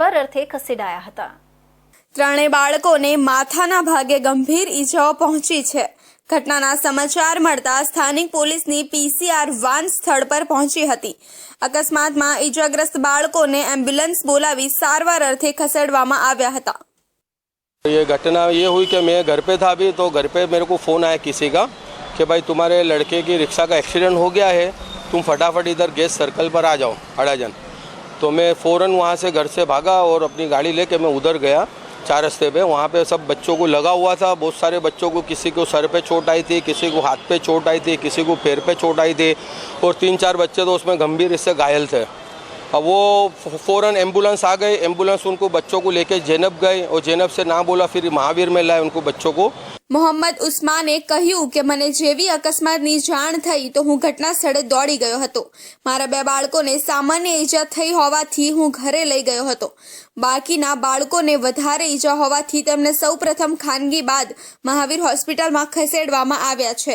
वररर्थे खसेडाया होता त्रણે બાળકોને માથાના ભાગે ગંભીર ઈજાઓ પહોંચી છે ઘટનાના સમાચાર મળતા સ્થાનિક પોલીસની PCR વાન સ્થળ પર પહોંચી હતી અકસ્માતમાં ઈજાગ્રસ્ત બાળકોને એમ્બ્યુલન્સ બોલાવી સારવાર અર્થે ખસેડવામાં આવ્યા હતા એ ઘટના એ હોય કે મેં ઘરે પર تھا ભી તો ઘરે પર મેરેકો ફોન આયા किसी का के भाई तुम्हारे लड़के की रिक्शा का एक्सीडेंट हो गया है तुम फटाफट इधर गेट सर्कल पर आ जाओ अडाजन तो मैं फ़ौरन वहाँ से घर से भागा और अपनी गाड़ी लेके मैं उधर गया चार रस्ते पे वहाँ पे सब बच्चों को लगा हुआ था बहुत सारे बच्चों को किसी को सर पे चोट आई थी किसी को हाथ पे चोट आई थी किसी को पैर पे चोट आई थी और तीन चार बच्चे तो उसमें गंभीर इससे घायल थे वो फ़ौरन एम्बुलेंस आ गई एम्बुलेंस उनको बच्चों को लेके जैनब गए और जैनब से ना बोला फिर महावीर में लाए उनको बच्चों को મોહમ્મદ ઉસ્માને કહ્યું કે મને જેવી અકસ્માતની જાણ થઈ તો હું ઘટના સ્થળે દોડી ગયો હતો મારા બે બાળકોને સામાન્ય ઈજા થઈ હોવાથી હું ઘરે લઈ ગયો હતો બાકીના બાળકોને વધારે ઈજા હોવાથી તેમને સૌપ્રથમ ખાનગી બાદ મહાવીર હોસ્પિટલમાં ખસેડવામાં આવ્યા છે